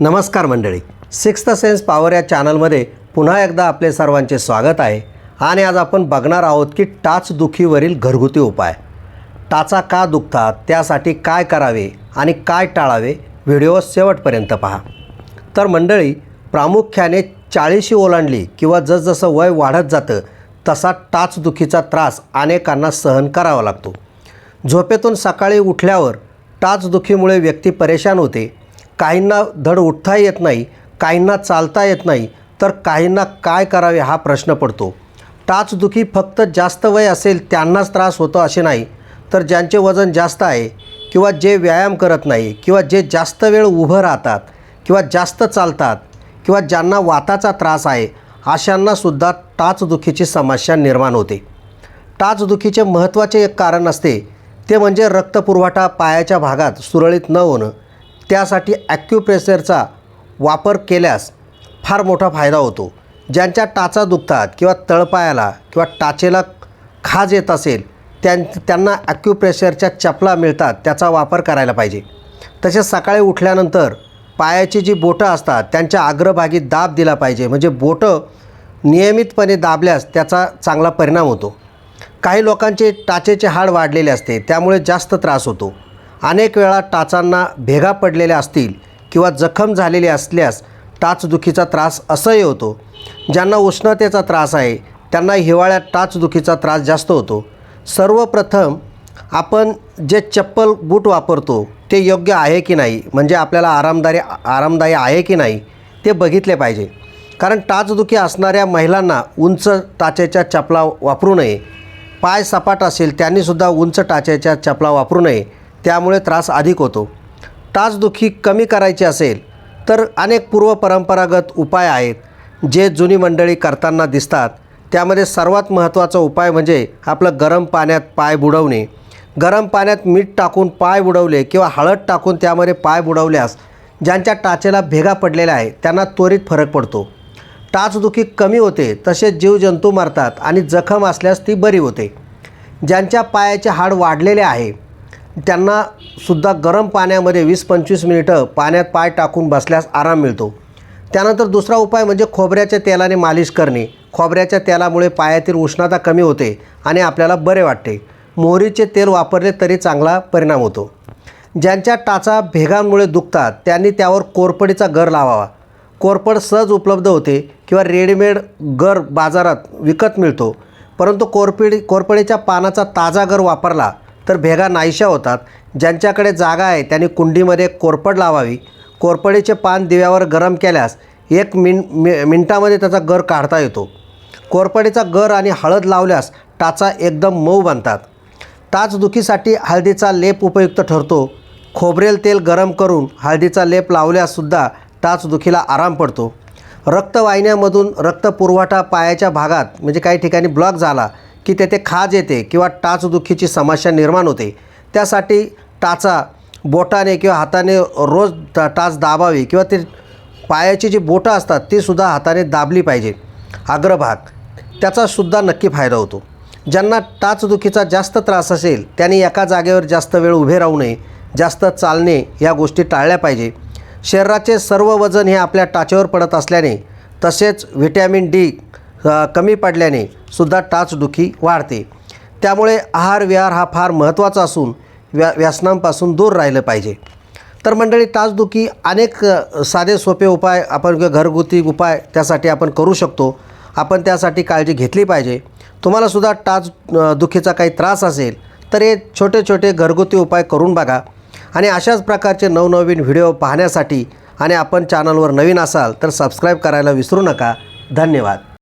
नमस्कार मंडळी. Sixth sense power या चॅनलमध्ये पुन्हा एकदा आपले सर्वांचे स्वागत आहे. आणि आज आपण बघणार आहोत की टाचदुखीवरील घरगुती उपाय. टाचा का दुखतात त्यासाठी काय करावे आणि काय टाळावे व्हिडिओ शेवटपर्यंत पहा. तर मंडळी प्रामुख्याने चाळीशी ओलांडली किंवा जसजसं वय वाढत जातं तसा टाचदुखीचा त्रास अनेकांना सहन करावा लागतो. झोपेतून सकाळी उठल्यावर टाचदुखीमुळे व्यक्ती परेशान होते काहींना धड उठता येत नाही काहींना चालता येत नाही तर काहींना काय करावे हा प्रश्न पडतो. टाचदुखी फक्त जास्त वय असेल त्यांनाच त्रास होतो असे नाही तर ज्यांचे वजन जास्त आहे किंवा जे व्यायाम करत नाही किंवा जे जास्त वेळ उभं राहतात किंवा जास्त चालतात किंवा ज्यांना वाताचा त्रास आहे अशांनासुद्धा टाचदुखीची समस्या निर्माण होते. टाचदुखीचे महत्त्वाचे एक कारण असते ते म्हणजे रक्तपुरवठा पायाच्या भागात सुरळीत न होणं. त्यासाठी ॲक्युप्रेशरचा वापर केल्यास फार मोठा फायदा होतो. ज्यांच्या टाचा दुखतात किंवा तळपायाला किंवा टाचेला खाज येत असेल त्यां त्यांना ॲक्युप्रेशरच्या चपला मिळतात त्याचा वापर करायला पाहिजे. तसेच सकाळी उठल्यानंतर पायाची जी बोटं असतात त्यांच्या अग्रभागी दाब दिला पाहिजे. म्हणजे बोटं नियमितपणे दाबल्यास त्याचा चांगला परिणाम होतो. काही लोकांचे टाचेचे हाड वाढलेले असते त्यामुळे जास्त त्रास होतो. अनेक वेळा टाचांना भेगा पडलेल्या असतील किंवा जखम झालेली असल्यास टाचदुखीचा त्रास असंही होतो. ज्यांना उष्णतेचा त्रास आहे त्यांना हिवाळ्यात टाचदुखीचा त्रास जास्त होतो. सर्वप्रथम आपण जे चप्पल बूट वापरतो ते योग्य आहे की नाही? म्हणजे आपल्याला आरामदारी आरामदायी आहे की नाही? ते बघितले पाहिजे. कारण टाचदुखी असणाऱ्या महिलांना उंच टाचेच्या चपला वापरू नये. पाय सपाट असेल त्यांनीसुद्धा उंच टाचेच्या चपला वापरू नये. त्यामुळे त्रास अधिक होतो. टाचदुखी कमी करायची असेल तर अनेक पूर्वपरंपरागत उपाय आहेत जे जुनी मंडळी करताना दिसतात. त्यामध्ये सर्वात महत्त्वाचा उपाय म्हणजे आपलं गरम पाण्यात पाय बुडवणे. गरम पाण्यात मीठ टाकून पाय बुडवले किंवा हळद टाकून त्यामध्ये पाय बुडवल्यास ज्यांच्या टाचेला भेगा पडलेल्या आहे त्यांना त्वरित फरक पडतो. टाचदुखी कमी होते तसेच जीवजंतू मरतात आणि जखम असल्यास ती बरी होते. ज्यांच्या पायाचे हाड वाढलेले आहे त्यांना सुद्धा गरम पाण्यामध्ये वीस पंचवीस मिनिटं पाण्यात पाय टाकून बसल्यास आराम मिळतो. त्यानंतर दुसरा उपाय म्हणजे खोबऱ्याच्या तेलाने मालिश करणे. खोबऱ्याच्या तेलामुळे पायातील उष्णता कमी होते आणि आपल्याला बरे वाटते. मोहरीचे तेल वापरले तरी चांगला परिणाम होतो. ज्यांच्या टाचा भेगांमुळे दुखतात त्यांनी त्यावर कोरपडीचा गर लावावा. कोरपड सहज उपलब्ध होते किंवा रेडीमेड गर बाजारात विकत मिळतो. परंतु कोरपिडी कोरपडीच्या पानाचा ताजा गर वापरला तर भेगा नाहीशा होतात. ज्यांच्याकडे जागा आहे त्यांनी कुंडीमध्ये कोरपड लावावी. कोरपडीचे पान दिव्यावर गरम केल्यास एक मिन मि मिनटामध्ये त्याचा गर काढता येतो. कोरपडीचा गर आणि हळद लावल्यास टाचा एकदम मऊ बनतात. टाचदुखीसाठी हळदीचा लेप उपयुक्त ठरतो. खोबरेल तेल गरम करून हळदीचा लेप लावल्याससुद्धा टाचदुखीला आराम पडतो. रक्तवाहिन्यामधून रक्तपुरवठा पायाच्या भागात म्हणजे काही ठिकाणी ब्लॉक झाला की तेथे खाज येते किंवा टाचदुखीची समस्या निर्माण होते. त्यासाठी टाचा बोटाने किंवा हाताने रोज टाच दाबावी किंवा ते पायाची जी बोटं असतात तीसुद्धा हाताने दाबली पाहिजे. अग्रभाग. त्याचासुद्धा नक्की फायदा होतो. ज्यांना टाचदुखीचा जास्त त्रास असेल त्यांनी एका जागेवर जास्त वेळ उभे राहू नये जास्त चालणे या गोष्टी टाळल्या पाहिजे. शरीराचे सर्व वजन हे आपल्या टाचेवर पडत असल्याने तसेच व्हिटॅमिन डी कमी पडल्याने सुद्धा टाचदुखी वाढते. त्यामुळे आहार विहार हा फार महत्त्वाचा असून व्या व्यसनांपासून दूर राहिलं पाहिजे. तर मंडळी टाचदुखी अनेक साधे सोपे उपाय आपण किंवा घरगुती उपाय त्यासाठी आपण करू शकतो. आपण त्यासाठी काळजी घेतली पाहिजे. तुम्हालासुद्धा टाच दुखीचा काही त्रास असेल तर हे छोटे छोटे घरगुती उपाय करून बघा. आणि अशाच प्रकारचे नवनवीन व्हिडिओ पाहण्यासाठी आणि आपण चॅनलवर नवीन असाल तर सबस्क्राईब करायला विसरू नका. धन्यवाद.